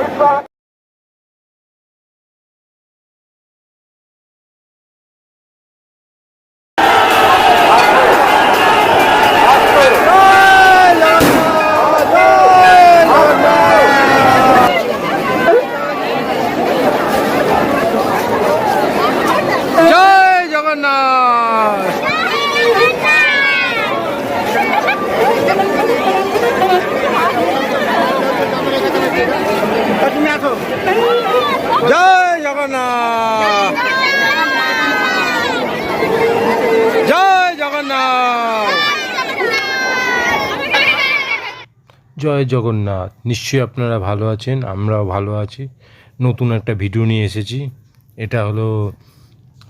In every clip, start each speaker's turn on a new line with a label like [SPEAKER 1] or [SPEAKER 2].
[SPEAKER 1] Goodbye. জয় জগন্নাথ। জয় জগন্নাথ। নিশ্চয়ই আপনারা ভালো আছেন, আমরাও ভালো আছি। নতুন একটা ভিডিও নিয়ে এসেছি। এটা হলো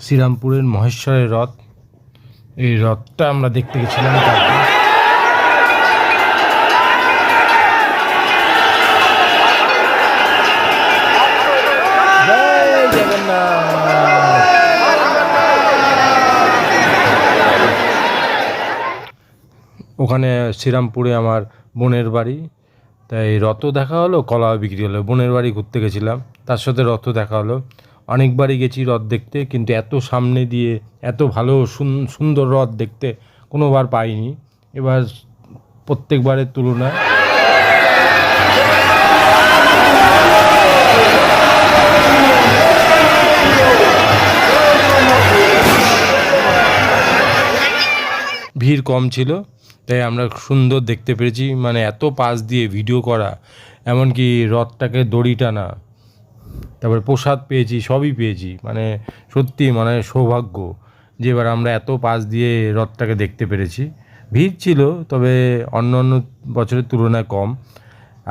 [SPEAKER 1] শ্রীরামপুরের মহেশ্বরের রথ। এই রথটা আমরা দেখতে গেছিলাম কালকে। ওখানে শ্রীরামপুরে আমার বোনের বাড়ি। তাই রথ দেখা হলো, কলা বিক্রি হলো। বোনের বাড়ি ঘুরতে গেছিলাম, তার সাথে রথ দেখা হলো। অনেকবারই গেছি রথ দেখতে, কিন্তু এত সামনে দিয়ে, এত ভালো সুন- সুন্দর রথ দেখতে কোনোবার পাইনি। এবার প্রত্যেকবারের তুলনায় ভিড় কম ছিল। তাই আমরা সুন্দর দেখতে পেরেছি। মানে এত পাশ দিয়ে ভিডিও করা, এমনকি রথটাকে দড়ি টানা, তারপরে প্রসাদ পেয়েছি, সবই পেয়েছি। মানে সত্যি মানে সৌভাগ্য যে এবার আমরা এত পাশ দিয়ে রথটাকে দেখতে পেরেছি। ভিড় ছিল, তবে অন্য অন্য বছরের তুলনায় কম।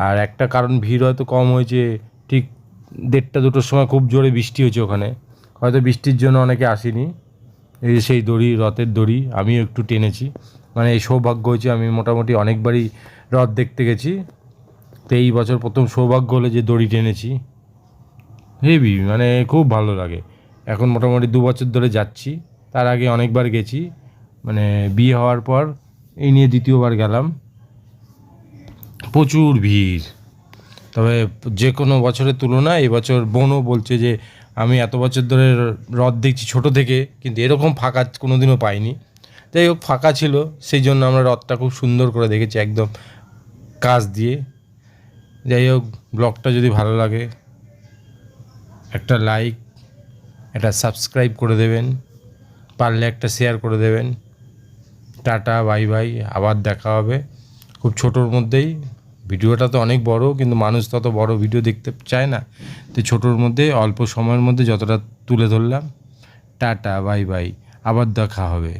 [SPEAKER 1] আর একটা কারণ ভিড় হয়তো কম হয়েছে, ঠিক দেড়টা দুটোর সময় খুব জোরে বৃষ্টি হয়েছে ওখানে। হয়তো বৃষ্টির জন্য অনেকে আসেনি। এই যে সেই দড়ি, রথের দড়ি, আমিও একটু টেনেছি। মানে এই সৌভাগ্য হয়েছে, আমি মোটামুটি অনেকবারই রথ দেখতে গেছি। তো এই বছর প্রথম সৌভাগ্য হলে যে দড়ি টেনেছি। হেভি মানে খুব ভালো লাগে। এখন মোটামুটি দু বছর ধরে যাচ্ছি। তার আগে অনেকবার গেছি। মানে বিয়ে হওয়ার পর এই নিয়ে দ্বিতীয়বার গেলাম। প্রচুর ভিড়। তবে যে কোনো বছরের তুলনায় এবছর বোনও বলছে যে আমি এত বছর ধরে রথ দেখছি ছোট থেকে, কিন্তু এরকম ফাঁকা কোনোদিনও পাইনি। যাই হোক, ফাঁকা ছিল, সেই জন্য আমরা রথটা খুব সুন্দর করে দেখেছি একদম কাজ দিয়ে। যাই হোক, ব্লগটা যদি ভালো লাগে, একটা লাইক, একটা সাবস্ক্রাইব করে দেবেন, পারলে একটা শেয়ার করে দেবেন। টাটা, বাই বাই, আবার দেখা হবে। খুব ছোটোর মধ্যেই ভিডিওটা তো অনেক বড়, কিন্তু মানুষ তত বড় ভিডিও দেখতে চায় না। তো ছোটোর মধ্যে, অল্প সময়ের মধ্যে যতটা তুলে ধরলাম, টাটা, বাই বাই, আবার দেখা হবে।